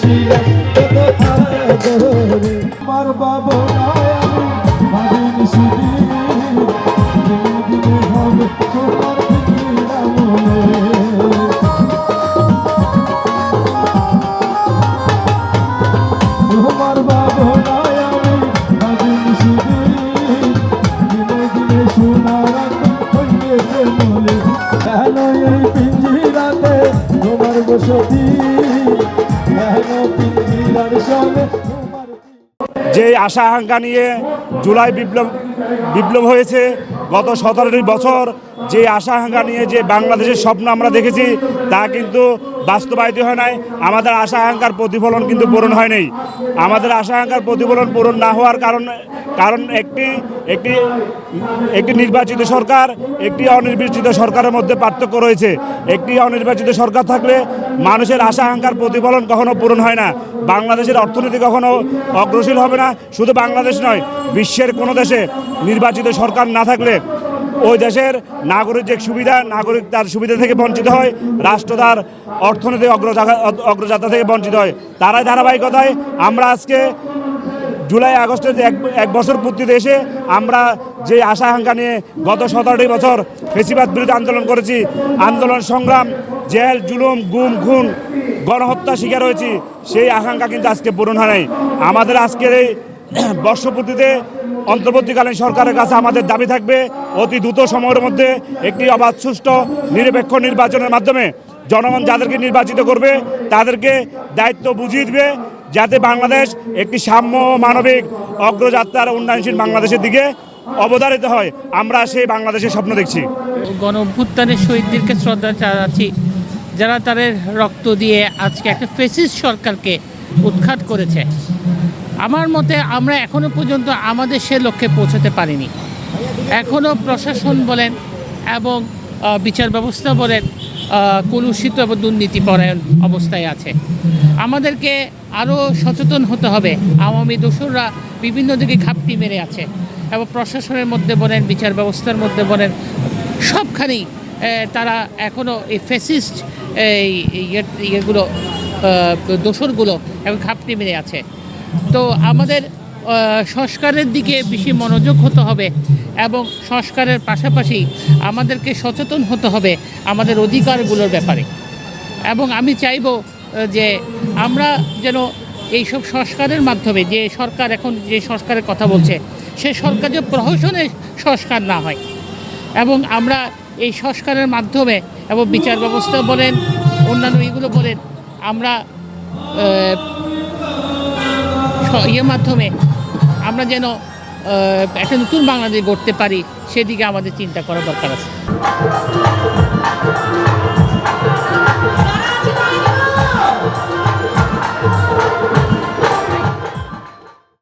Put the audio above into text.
শিলা যে আশা আকাঙ্ক্ষা নিয়ে জুলাই বিপ্লব বিপ্লব হয়েছে গত সতেরোটি বছর যে আশা আকাঙ্ক্ষা নিয়ে যে বাংলাদেশের স্বপ্ন আমরা দেখেছি, তা কিন্তু বাস্তবায়িত হয় নাই। আমাদের আশা আকাঙ্ক্ষার প্রতিফলন কিন্তু পূরণ হয় নাই। আমাদের আশা আকাঙ্ক্ষার প্রতিফলন পূরণ না হওয়ার কারণ কারণ একটি একটি একটি নির্বাচিত সরকার, একটি অনির্বাচিত সরকারের মধ্যে পার্থক্য রয়েছে। একটি অনির্বাচিত সরকার থাকলে মানুষের আশা আকাঙ্ক্ষার প্রতিফলন কখনো পূরণ হয় না। বাংলাদেশের অর্থনীতি কখনো অগ্রসর হবে না। শুধু বাংলাদেশ নয়, বিশ্বের কোনো দেশে নির্বাচিত সরকার না থাকলে ওই দেশের নাগরিক যে সুবিধা, নাগরিক তার সুবিধা থেকে বঞ্চিত হয়, রাষ্ট্র তার অর্থনৈতিক অগ্রযাত্রা থেকে বঞ্চিত হয়। তারাই ধারাবাহিকতায় আমরা আজকে জুলাই আগস্টের এক এক বছর পূর্তিতে এসে আমরা যে আশা আকাঙ্ক্ষা নিয়ে গত সতেরোটি বছর ফেসিবাদ বিরুদ্ধে আন্দোলন করেছি, আন্দোলন সংগ্রাম, জেল, জুলুম, গুম, খুন, গণহত্যা শিকার হয়েছি, সেই আকাঙ্ক্ষা কিন্তু আজকে পূরণ হয় নাই। আমাদের আজকের এই বর্ষপূর্তিতে অন্তর্বর্তীকালীন সরকারের কাছে আমাদের দাবি থাকবে, অতি দ্রুত সময়ের মধ্যে একটি অবাধ, সুষ্ঠু, নিরপেক্ষ নির্বাচনের মাধ্যমে জনগণ যাদেরকে নির্বাচিত করবে, তাদেরকে দায়িত্ব বুঝিয়ে দেবে, যাতে বাংলাদেশ একটি সাম্য মানবিক অগ্রযাত্রার উন্নয়নশীল বাংলাদেশের দিকে অবধারিত হয়। আমরা সেই বাংলাদেশের স্বপ্ন দেখছি। গণ অভ্যুত্থানের শহীদদেরকে শ্রদ্ধা জানাচ্ছি, যারা তাদের রক্ত দিয়ে আজকে একটা ফেসিস্ট সরকারকে উৎখাত করেছে। আমার মতে আমরা এখনও পর্যন্ত আমাদের সে লক্ষ্যে পৌঁছাতে পারিনি। এখনও প্রশাসন বলেন এবং বিচার ব্যবস্থা বলেন কলুষিত এবং দুর্নীতিপরায়ণ অবস্থায় আছে। আমাদেরকে আরও সচেতন হতে হবে। আওয়ামী দোসররা বিভিন্ন দিকে ঘাপটি মেরে আছে এবং প্রশাসনের মধ্যে বলেন, বিচার ব্যবস্থার মধ্যে বলেন, সবখানেই তারা এখনও এই ফেসিস্ট এই ইয়ে- ইয়েগুলো দোসরগুলো এবং ঘাপটি মেরে আছে। তো আমাদের সংস্কারের দিকে বেশি মনোযোগ হতে হবে এবং সংস্কারের পাশাপাশি আমাদেরকে সচেতন হতে হবে আমাদের অধিকারগুলোর ব্যাপারে। এবং আমি চাইব যে আমরা যেন এইসব সংস্কারের মাধ্যমে, যে সরকার এখন যে সংস্কারের কথা বলছে, সে সরকার যে প্রহসনের সংস্কার না হয়। এবং আমরা এই সংস্কারের মাধ্যমে এবং বিচার ব্যবস্থা বলেন, অন্যান্য এগুলো বলেন, আমরা ইয়ের মাধ্যমে আমরা যেন একটা নতুন বাংলাদেশ গড়তে পারি, সেদিকে আমাদের চিন্তা করা দরকার আছে।